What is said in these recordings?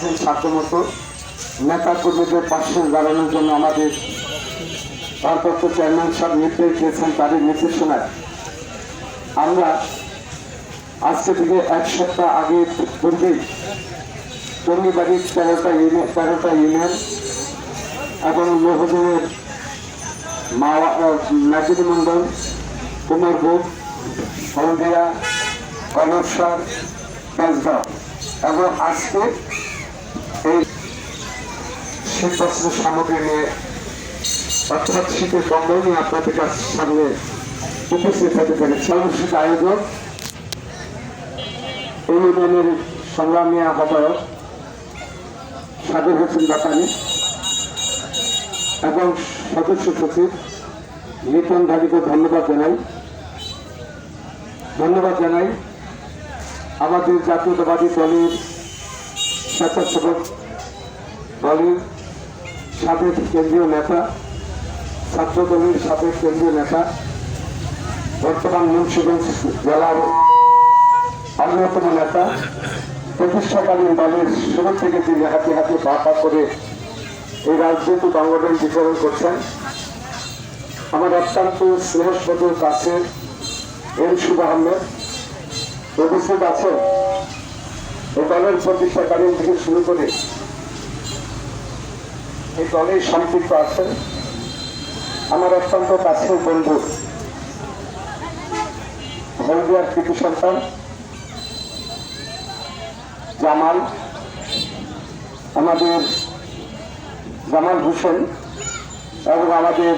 পারছেন সাধ্যমতো। নেতা কর্মীদের পাশে দাঁড়ানোর জন্য আমাদের ভারপ্রাপ্ত চেয়ারম্যান সব নির্দেশ দিয়েছেন তাদের নির্দেশনায়। আমরা আজকে থেকে এক সপ্তাহ আগে পূর্বেই টঙ্গিবাড়ির তেরোটা ইউনিয়ন তেরোটা ইউনিয়ন এবং লোহজনের নাজির মন্ডল কুমারভোগ হলদিয়া কনকসর এবং আজকে শীত বস্ত্রের সামগ্রী নিয়ে অর্থাৎ শীতের কম্বল নিয়ে আপনাদের কাছে সামনে উপস্থিত হতে পেরে সর্বশেষ আয়োজক এই ইউনিয়নের সংগ্রামী আহ্বায়ক সাগর হোসেন বাতানি এবং সদস্য সচিব লিটন ধারীকে ধন্যবাদ জানাই। ধন্যবাদ জানাই আমাদের জাতীয়তাবাদী দলের স্বেচ্ছাসেবক দলের সাবেক কেন্দ্রীয় নেতা ছাত্র দলের সাবেক কেন্দ্রীয় নেতা, বর্তমান মুন্সিগঞ্জ জেলার অন্যতম নেতা, প্রতিষ্ঠাকালীন দলের শুরু থেকে তিনি হাতে হাতে পা করে এই রাজনৈতিক অঙ্গনের বিচরণ করছেন। আমার অত্যন্ত স্নেহস্পদ কাছে এম শুভ আহমেদ উপস্থিত আছেন। এই দলের প্রতিষ্ঠাকালীন থেকে শুরু করে এই দলে সম্পৃক্ত আছেন, আমার অত্যন্ত কাছের বন্ধু, হলদিয়ার কৃতি সন্তান, জামাল, আমাদের জামাল হোসেন এবং আমাদের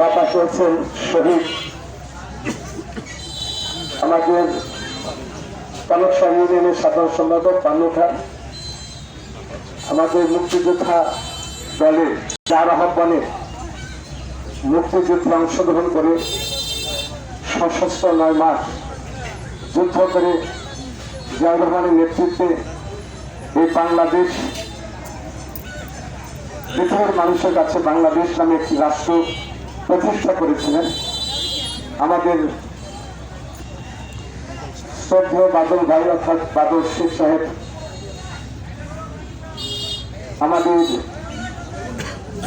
বাবা চলছেন শহীদ। আমাদের কালকসা ইউনিয়নের সাধারণ সম্পাদক পান্নু খান। আমাদের মুক্তিযোদ্ধা দলে যার আহ্বানে মুক্তিযুদ্ধে অংশগ্রহণ করে সশস্ত্র নয় মাস যুদ্ধ করে জিয়া রহমানের নেতৃত্বে এই বাংলাদেশ, পৃথিবীর মানুষের কাছে বাংলাদেশ নামে একটি রাষ্ট্র প্রতিষ্ঠা করেছিলেন। আমাদের শ্রদ্ধেয় বাদল ভাই অর্থাৎ বাদল শেখ সাহেব, আমাদের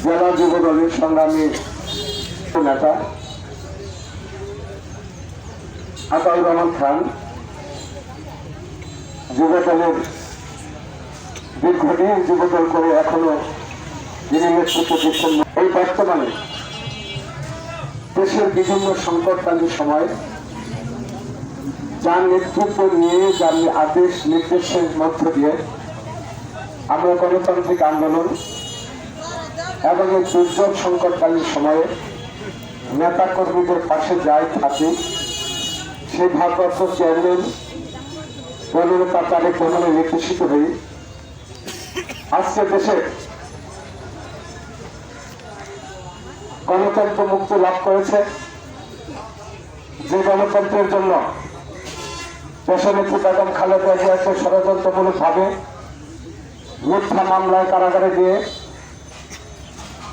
জেলা যুব দলের সংগ্রামী নেতা আতাউর রহমান খান, যুব দলের দীর্ঘদিন যুবদল করে এখনও যিনি নেতৃত্ব দিচ্ছেন, এই বর্তমানে দেশের বিভিন্ন সংকটকালীন সময় যার নেতৃত্ব নিয়ে, যার আদেশ নির্দেশের মধ্য দিয়ে আমরা গণতান্ত্রিক আন্দোলন এবং এই দুর্যোগ সংকটকালীন সময়ে নেতা কর্মীদের পাশে যাই থাকি। সেই ভারপ্রাপ্ত চেয়ারম্যান প্রণতা তারিখ প্রণালী নির্দেশিত হই। আজকে দেশে গণতন্ত্র মুক্তি লাভ করেছে। যে গণতন্ত্রের জন্য দেশনেত্রী বেগম খালেদা জিয়াকে ষড়যন্ত্রমূলক ভাবে মিথ্যা মামলায় কারাগারে দিয়ে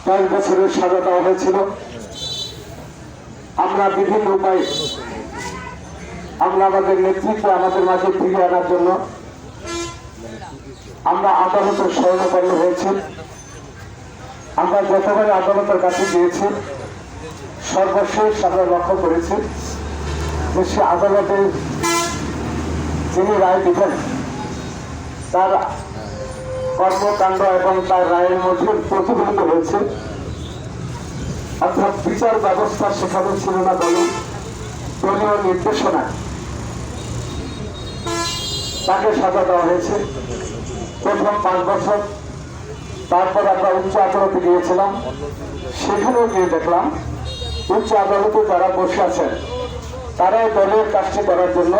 কয়েক বছরের সাজা দেওয়া হয়েছিল। আমরা বিভিন্ন উপায়ে আমরা আমাদের নেতৃত্বে আমাদের মাঝে ফিরিয়ে আনার জন্য আমরা আদালতের স্মরণাপন্ন হয়েছি। আমরা যতবার আদালতের কাছে গিয়েছি। সর্বশেষ আমরা লক্ষ্য করেছি যে সে আদালতের যিনি রায় দিবেন, তার কর্মকাণ্ড এবং তার রায়ের মধ্যে প্রতিফলিত হয়েছে। অর্থাৎ বিচার ব্যবস্থা সেখানে ছিল না দলীয় দলীয় নির্দেশনা তাকে সাজা দেওয়া হয়েছে। প্রথম পাঁচ বছর তারপর আমরা উচ্চ আদালতে গিয়েছিলাম। সেখানেও গিয়ে দেখলাম উচ্চ আদালতে যারা বসে আছেন, তারাই দলের কাজটি করার জন্য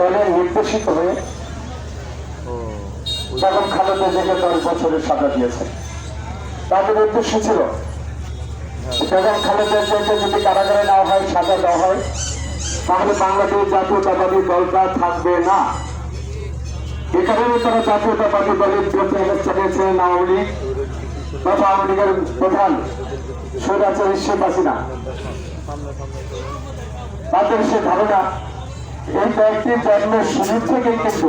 দলের নির্দেশিত হয়ে যখন খালেদা থেকে দশ বছরের সাজা দিয়েছে। তাদের উদ্দেশ্য ছিল বেগম খালেদা জিয়াকে যদি কারাগারে নেওয়া হয়, সাজা দেওয়া হয়, তাহলে বাংলাদেশ জাতীয়তাবাদী দলটা থাকবে না। এ কারণে তারা জাতীয়তাবাদী দলের বিরুদ্ধে চালিয়েছিলেন আওয়ামী লীগ তথা আওয়ামী লীগের প্রধান সৈরাচার শেখ হাসিনা। তাদের সে ধারণা, এই কয়েকটি জন্মের শুরু থেকেই কিন্তু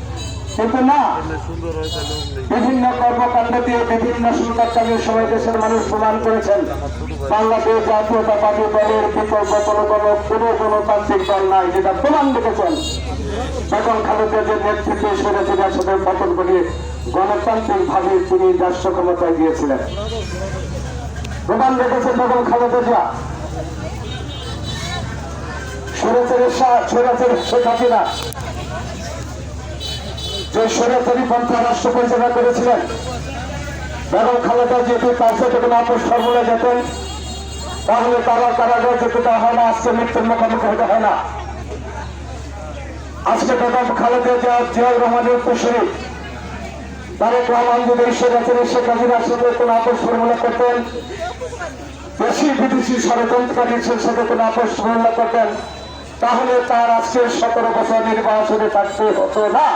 কিন্তু না। বিভিন্ন কর্মকাণ্ড দিয়ে বিভিন্ন সরকারকালীন সময় দেশের মানুষ প্রমাণ করেছেন। বাংলাদেশ জাতীয়তা পার্টি দলের বিকল্প কোনো কোনো কোনো গণতান্ত্রিক দল নাই যেটা প্রমাণ রেখেছেন বেগম খালেদা যে নেতৃত্বে সেরে তিনি আসলে পতন করিয়ে গণতান্ত্রিক ভাবে তিনি রাষ্ট্র ক্ষমতায় গিয়েছিলেন। প্রমাণ রেখেছেন বেগম খালেদা জিয়া। সরেচারের শেখ হাসিনা। যে সরাসরি পন্থা রাষ্ট্র পরিচালনা করেছিলেন বেগম খালেদা তার সাথে কোনো আপোষ ফর্মুলা যেতেন তাহলে তারা কারাগারে যেতে দেওয়া হয় না, আজকে মৃত্যুর মুখোমুখি হতে হয় না। আজকে বেগম খালেদা জিয়া, জিয়াউর রহমানের উত্তরসূরি তারেক রহমান যদি সরাসরি শেখ হাসিনার সাথে কোনো আপোষ ফর্মুলা করতেন, দেশি বিদেশি ষড়যন্ত্রকারীর সাথে কোনো আপোষ ফর্মুলা করতেন, তাহলে তার আজকে সতেরো বছর নির্বাচনে থাকতে হতো না।